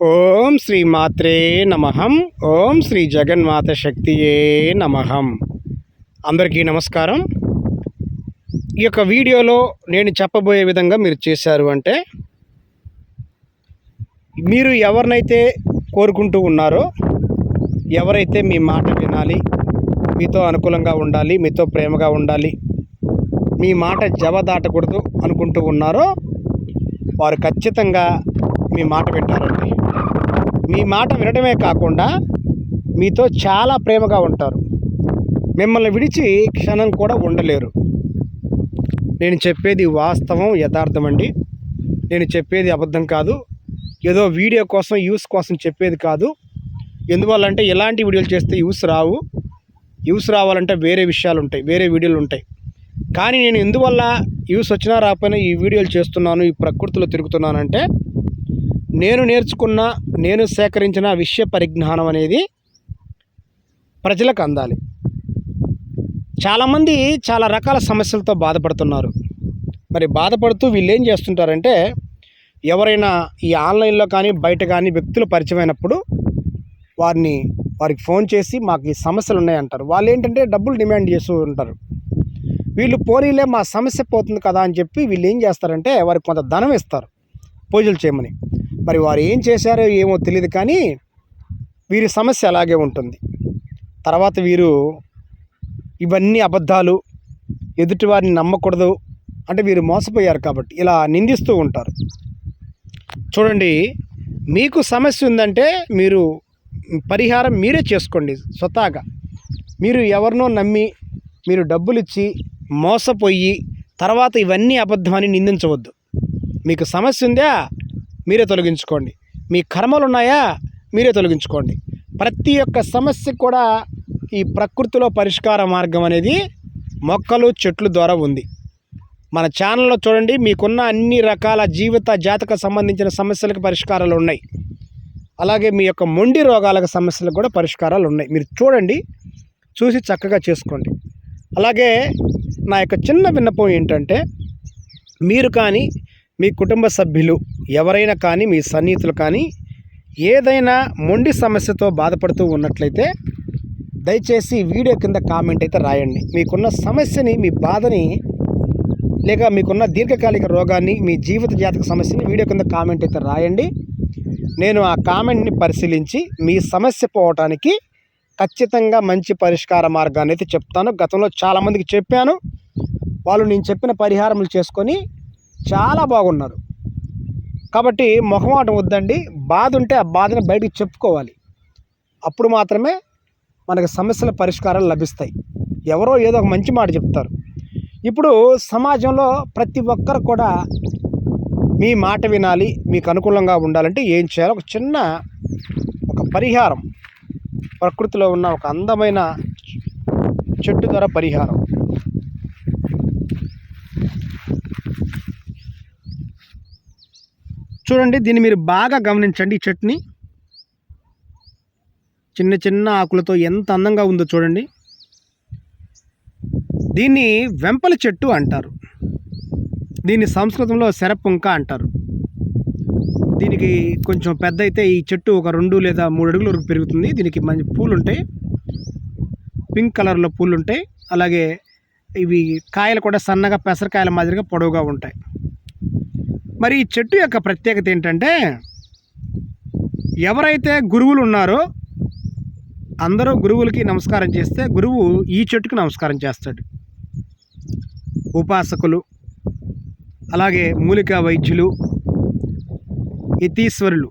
ఓం శ్రీ మాత్రే నమహం ఓం శ్రీ జగన్మాత శక్తియే నమహం అందరికీ నమస్కారం. ఈ యొక్క వీడియోలో నేను చెప్పబోయే విధంగా మీరు చేశారు అంటే మీరు ఎవరినైతే కోరుకుంటూ ఉన్నారో ఎవరైతే మీ మాట వినాలి మీతో అనుకూలంగా ఉండాలి మీతో ప్రేమగా ఉండాలి మీ మాట జవ దాటకూడదు అనుకుంటూ ఉన్నారో వారు ఖచ్చితంగా మీ మాట వింటారండి. మీ మాట వినడమే కాకుండా మీతో చాలా ప్రేమగా ఉంటారు. మిమ్మల్ని విడిచి క్షణం కూడా ఉండలేరు. నేను చెప్పేది వాస్తవం యథార్థం అండి. నేను చెప్పేది అబద్ధం కాదు. ఏదో వీడియో కోసం యూస్ కోసం చెప్పేది కాదు. ఎందువల్లంటే ఎలాంటి వీడియోలు చేస్తే యూస్ రావు. యూస్ రావాలంటే వేరే విషయాలు ఉంటాయి వేరే వీడియోలు ఉంటాయి కానీ నేను ఎందువల్ల యూస్ వచ్చినా రాకపోయినా ఈ వీడియోలు చేస్తున్నాను ఈ ప్రకృతిలో తిరుగుతున్నానంటే నేను నేర్చుకున్న నేను సేకరించిన విషయ పరిజ్ఞానం అనేది ప్రజలకు అందాలి. చాలామంది చాలా రకాల సమస్యలతో బాధపడుతున్నారు. మరి బాధపడుతూ వీళ్ళు ఏం చేస్తుంటారంటే ఎవరైనా ఈ ఆన్లైన్లో కానీ బయట కానీ వ్యక్తులు పరిచయమైనప్పుడు వారిని వారికి ఫోన్ చేసి మాకు ఈ సమస్యలు ఉన్నాయంటారు. వాళ్ళు ఏంటంటే డబ్బులు డిమాండ్ చేస్తూ ఉంటారు. వీళ్ళు పోనీలే మా సమస్య పోతుంది కదా అని చెప్పి వీళ్ళు ఏం చేస్తారంటే వారికి కొంత ధనం ఇస్తారు. పూజలు చేయమని. మరి వారు ఏం చేశారో ఏమో తెలియదు కానీ వీరి సమస్య అలాగే ఉంటుంది. తర్వాత వీరు ఇవన్నీ అబద్ధాలు ఎదుటివారిని నమ్మకూడదు అంటే వీరు మోసపోయారు కాబట్టి ఇలా నిందిస్తూ ఉంటారు. చూడండి మీకు సమస్య ఉందంటే మీరు పరిహారం మీరే చేసుకోండి స్వతహాగా. మీరు ఎవరినో నమ్మి మీరు డబ్బులు ఇచ్చి మోసపోయి తర్వాత ఇవన్నీ అబద్ధమని నిందించవద్దు. మీకు సమస్య ఉందా? మీరే తొలగించుకోండి. మీ కర్మలు ఉన్నాయా మీరే తొలగించుకోండి. ప్రతి ఒక్క సమస్య కూడా ఈ ప్రకృతిలో పరిష్కార మార్గం అనేది మొక్కలు చెట్లు ద్వారా ఉంది. మన ఛానల్లో చూడండి మీకున్న అన్ని రకాల జీవిత జాతక సంబంధించిన సమస్యలకు పరిష్కారాలు ఉన్నాయి. అలాగే మీ యొక్క మొండి రోగాలకు సమస్యలకు కూడా పరిష్కారాలు ఉన్నాయి. మీరు చూడండి చూసి చక్కగా చేసుకోండి. అలాగే నా యొక్క చిన్న విన్నపం ఏంటంటే మీరు కానీ మీ కుటుంబ సభ్యులు ఎవరైనా కానీ మీ సన్నిహితులు కానీ ఏదైనా మొండి సమస్యతో బాధపడుతూ ఉన్నట్లయితే దయచేసి వీడియో కింద కామెంట్ అయితే రాయండి. మీకున్న సమస్యని మీ బాధని లేక మీకున్న దీర్ఘకాలిక రోగాన్ని మీ జీవిత జాతక సమస్యని వీడియో కింద కామెంట్ అయితే రాయండి. నేను ఆ కామెంట్ని పరిశీలించి మీ సమస్య పోవటానికి ఖచ్చితంగా మంచి పరిష్కార మార్గాన్ని అయితే చెప్తాను. గతంలో చాలామందికి చెప్పాను. వాళ్ళు నేను చెప్పిన పరిహారములు చేసుకొని చాలా బాగున్నారు. కాబట్టి మొహమాటం వద్దండి. బాధ ఉంటే ఆ బాధను బయటికి చెప్పుకోవాలి. అప్పుడు మాత్రమే మనకు సమస్యల పరిష్కారాలు లభిస్తాయి. ఎవరో ఏదో ఒక మంచి మాట చెప్తారు. ఇప్పుడు సమాజంలో ప్రతి ఒక్కరు కూడా మీ మాట వినాలి మీకు అనుకూలంగా ఉండాలంటే ఏం చేయాలి ఒక చిన్న ఒక పరిహారం. ప్రకృతిలో ఉన్న ఒక అందమైన చెట్టు ద్వారా పరిహారం. చూడండి దీన్ని మీరు బాగా గమనించండి ఈ చట్నీ చిన్న చిన్న ఆకులతో ఎంత అందంగా ఉందో చూడండి. దీన్ని వెంపల చెట్టు అంటారు. దీన్ని సంస్కృతంలో శరపుంక అంటారు. దీనికి కొంచెం పెద్ద అయితే ఈ చెట్టు ఒక రెండు లేదా మూడు అడుగుల వరకు పెరుగుతుంది. దీనికి మంచి పూలు ఉంటాయి పింక్ కలర్లో పూలు ఉంటాయి అలాగే ఇవి కాయలు కూడా సన్నగా పెసరకాయల మాదిరిగా పొడవుగా ఉంటాయి. మరి ఈ చెట్టు యొక్క ప్రత్యేకత ఏంటంటే ఎవరైతే గురువులు ఉన్నారో అందరూ గురువులకి నమస్కారం చేస్తే గురువు ఈ చెట్టుకు నమస్కారం చేస్తాడు. ఉపాసకులు అలాగే మూలికా వైద్యులు యతీశ్వరులు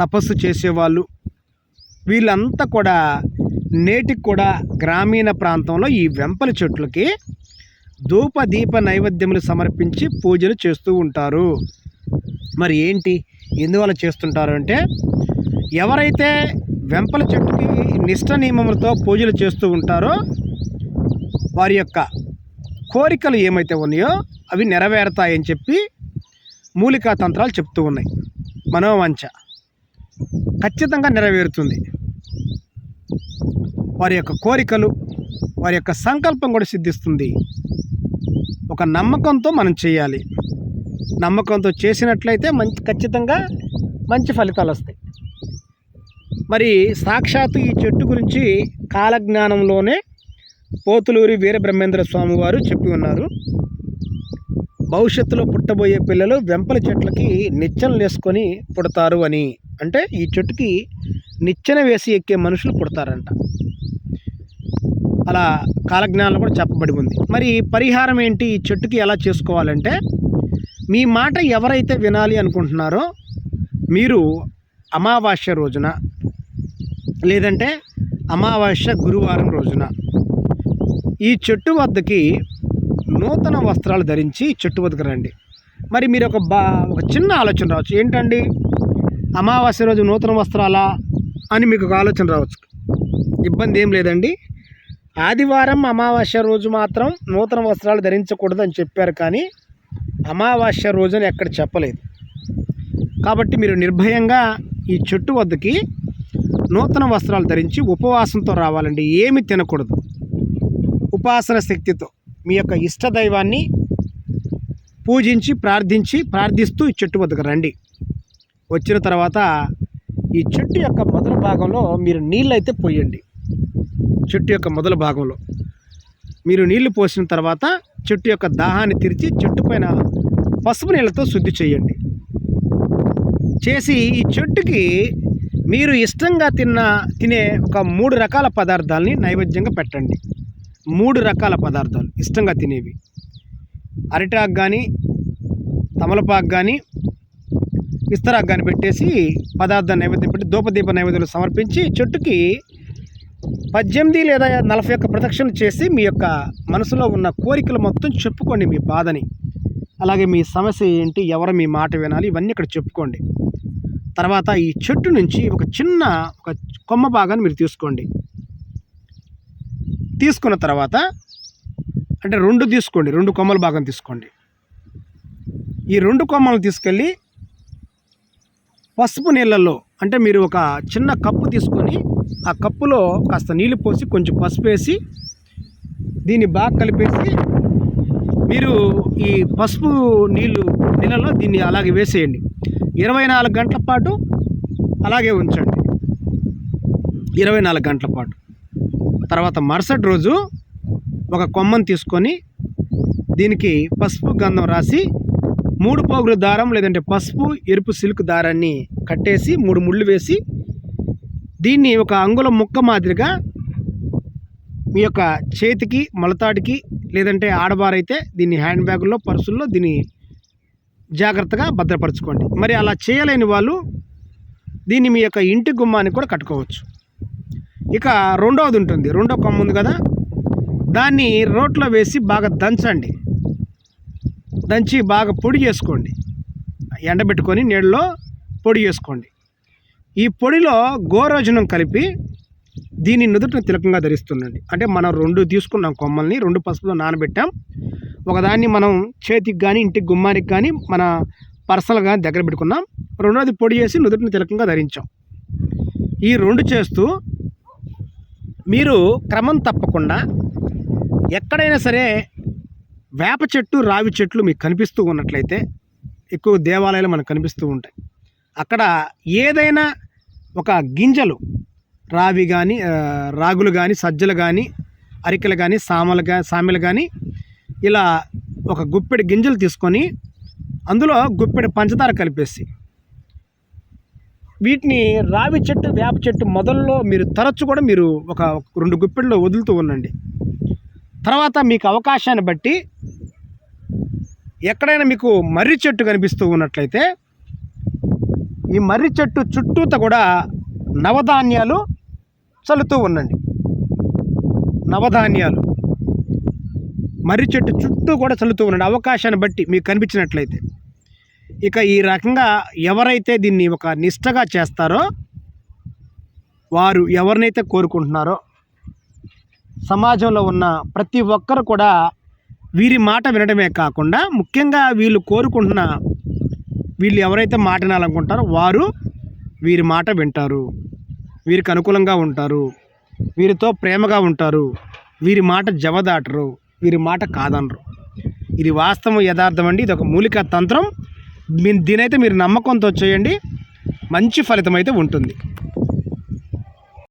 తపస్సు చేసేవాళ్ళు వీళ్ళంతా కూడా నేటికి కూడా గ్రామీణ ప్రాంతంలో ఈ వెంపల చెట్లకి ధూప దీప నైవేద్యములు సమర్పించి పూజలు చేస్తూ ఉంటారు. మరి ఏంటి? ఎందువల్ల చేస్తుంటారు అంటే ఎవరైతే వెంపల చెట్టుకి నిష్ట నియమములతో పూజలు చేస్తూ ఉంటారో వారి యొక్క కోరికలు ఏమైతే ఉన్నాయో అవి నెరవేరుతాయని చెప్పి మూలికా తంత్రాలు చెప్తూ ఉన్నాయి. మనోవంచ ఖచ్చితంగా నెరవేరుతుంది. వారి యొక్క కోరికలు వారి యొక్క సంకల్పం కూడా సిద్ధిస్తుంది. ఒక నమ్మకంతో మనం చేయాలి. నమ్మకంతో చేసినట్లయితే మంచి ఖచ్చితంగా మంచి ఫలితాలు వస్తాయి. మరి సాక్షాత్తు ఈ చెట్టు గురించి కాలజ్ఞానంలోనే పోతులూరి వీరబ్రహ్మేంద్ర స్వామి వారు చెప్పి ఉన్నారు. భవిష్యత్తులో పుట్టబోయే పిల్లలు వెంపల చెట్లకి నిచ్చెన వేసుకొని పుడతారు అని. అంటే ఈ చెట్టుకి నిచ్చెన వేసి ఎక్కే మనుషులు పుడతారంట. అలా కాలజ్ఞానంలో కూడా చెప్పబడి ఉంది. మరి పరిహారం ఏంటి? ఈ చెట్టుకి ఎలా చేసుకోవాలంటే మీ మాట ఎవరైతే వినాలి అనుకుంటున్నారో మీరు అమావాస్య రోజున లేదంటే అమావాస్య గురువారం రోజున ఈ చెట్టు వద్దకి నూతన వస్త్రాలు ధరించి చెట్టు వద్దకు రండి. మరి మీరు ఒక బా ఒక చిన్న ఆలోచన రావచ్చు. ఏంటండి? అమావాస్య రోజు నూతన వస్త్రాలా అని మీకు ఒక ఆలోచన రావచ్చు. ఇబ్బంది ఏం లేదండి. ఆదివారం అమావాస్య రోజు మాత్రం నూతన వస్త్రాలు ధరించకూడదు అని చెప్పారు కానీ అమావాస్య రోజుని ఎక్కడ చెప్పలేదు. కాబట్టి మీరు నిర్భయంగా ఈ చెట్టు వద్దకి నూతన వస్త్రాలు ధరించి ఉపవాసంతో రావాలండి. ఏమి తినకూడదు. ఉపాసన శక్తితో మీ యొక్క ఇష్ట దైవాన్ని పూజించి ప్రార్థించి ప్రార్థిస్తూ ఈ చెట్టు వద్దకు రండి. వచ్చిన తర్వాత ఈ చెట్టు యొక్క మొదటి భాగంలో మీరు నీళ్ళైతే పోయండి. చెట్టు యొక్క మొదల భాగంలో. మీరు నీళ్ళు పోసిన తర్వాత చెట్టు యొక్క దాహాన్ని తీర్చి చెట్టు పైన పసుపు నీళ్ళతో శుద్ధి చేయండి. చేసి ఈ చెట్టుకి మీరు ఇష్టంగా తిన్న తినే ఒక మూడు రకాల పదార్థాలని నైవేద్యంగా పెట్టండి. మూడు రకాల పదార్థాలు ఇష్టంగా తినేవి. అరిటాకు కానీ తమలపాకు కానీ ఇస్తరాకు కానీ పెట్టేసి పదార్థాన్ని నైవేద్యం పెట్టి ధూపదీప నైవేద్యాలు సమర్పించి చెట్టుకి పద్దెనిమిది లేదా నలభై యొక్క ప్రదక్షిణ చేసి మీ యొక్క మనసులో ఉన్న కోరికలు మొత్తం చెప్పుకోండి మీ బాధని. అలాగే మీ సమస్య ఏంటి ఎవరు మీ మాట వినాలి ఇవన్నీ ఇక్కడ చెప్పుకోండి. తర్వాత ఈ చెట్టు నుంచి ఒక చిన్న ఒక కొమ్మ భాగాన్ని మీరు తీసుకోండి. తీసుకున్న తర్వాత అంటే రెండు తీసుకోండి రెండు కొమ్మల భాగం తీసుకోండి. ఈ రెండు కొమ్మలు తీసుకెళ్ళి పసుపు నీళ్ళల్లో అంటే మీరు ఒక చిన్న కప్పు తీసుకొని ఆ కప్పులో కాస్త నీళ్ళు పోసి కొంచెం పసుపు వేసి దీన్ని బాగా కలిపేసి మీరు ఈ పసుపు నీళ్ళు నీళ్ళలో దీన్ని అలాగే వేసేయండి. ఇరవై నాలుగు గంటల పాటు అలాగే ఉంచండి. ఇరవై నాలుగు గంటల పాటు. తర్వాత మరుసటి రోజు ఒక కొమ్మను తీసుకొని దీనికి పసుపు గంధం రాసి మూడు పోగుల దారం లేదంటే పసుపు ఎరుపు సిల్క్ దారాన్ని కట్టేసి మూడు ముళ్ళు వేసి దీన్ని ఒక అంగుళం ముక్క మాదిరిగా మీ యొక్క చేతికి మలతాడికి లేదంటే ఆడవారైతే దీన్ని హ్యాండ్ బ్యాగుల్లో పర్సుల్లో దీన్ని జాగ్రత్తగా భద్రపరచుకోండి. మరి అలా చేయలేని వాళ్ళు దీన్ని మీ యొక్క ఇంటి గుమ్మానికి కూడా కట్టుకోవచ్చు. ఇక రెండవది ఉంటుంది. రెండో కొమ్మ ఉంది కదా? దాన్ని రోట్లో వేసి బాగా దంచండి. దంచి బాగా పొడి చేసుకోండి. ఎండబెట్టుకొని నీళ్ళలో పొడి చేసుకోండి. ఈ పొడిలో గోరోజనం కలిపి దీన్ని నుదుటిన తిలకంగా ధరిస్తుండండి. అంటే మనం రెండు తీసుకున్నాం కొమ్మల్ని రెండు పసుపులో నానబెట్టాం. ఒకదాన్ని మనం చేతికి కానీ ఇంటికి గుమ్మానికి కానీ మన పర్సనల్గా దగ్గర పెట్టుకున్నాం. రెండోది పొడి చేసి నుదుటిని తిలకంగా ధరించాం. ఈ రెండు చేస్తూ మీరు క్రమం తప్పకుండా ఎక్కడైనా సరే వేప చెట్టు రావి చెట్లు మీకు కనిపిస్తూ ఉన్నట్లయితే ఎక్కువ దేవాలయాలు మనకు కనిపిస్తూ ఉంటాయి. అక్కడ ఏదైనా ఒక గింజలు రావి కానీ రాగులు కానీ సజ్జలు కానీ అరికెలు కానీ సామలు కానీ సామెలు కానీ ఇలా ఒక గుప్పెడు గింజలు తీసుకొని అందులో గుప్పెడు పంచదార కలిపేసి వీటిని రావి చెట్టు వేప చెట్టు మొదల్లో మీరు తరచు కూడా మీరు ఒక రెండు గుప్పెళ్ళు వదులుతూ ఉండండి. తర్వాత మీకు అవకాశాన్ని బట్టి ఎక్కడైనా మీకు మర్రి చెట్టు కనిపిస్తూ ఉన్నట్లయితే ఈ మర్రి చెట్టు చుట్టూత కూడా నవధాన్యాలు చల్లుతూ ఉండండి. నవధాన్యాలు. మర్రి చెట్టు చుట్టూ కూడా చల్లుతూ ఉండండి. అవకాశాన్ని బట్టి మీకు కనిపించినట్లయితే. ఇక ఈ రకంగా ఎవరైతే దీన్ని ఒక నిష్టగా చేస్తారో వారు ఎవరినైతే కోరుకుంటున్నారో సమాజంలో ఉన్న ప్రతి ఒక్కరు కూడా వీరి మాట వినడమే కాకుండా ముఖ్యంగా వీళ్ళు కోరుకుంటున్న వీళ్ళు ఎవరైతే మాట వినాలనుకుంటారో వారు వీరి మాట వింటారు. వీరికి అనుకూలంగా ఉంటారు. వీరితో ప్రేమగా ఉంటారు. వీరి మాట జవదాటరు. వీరి మాట కాదనరు. ఇది వాస్తవం యథార్థం అండి. ఇది ఒక మూలిక తంత్రం. మీ- దీనైతే మీరు నమ్మకంతో చేయండి. మంచి ఫలితం అయితే ఉంటుంది.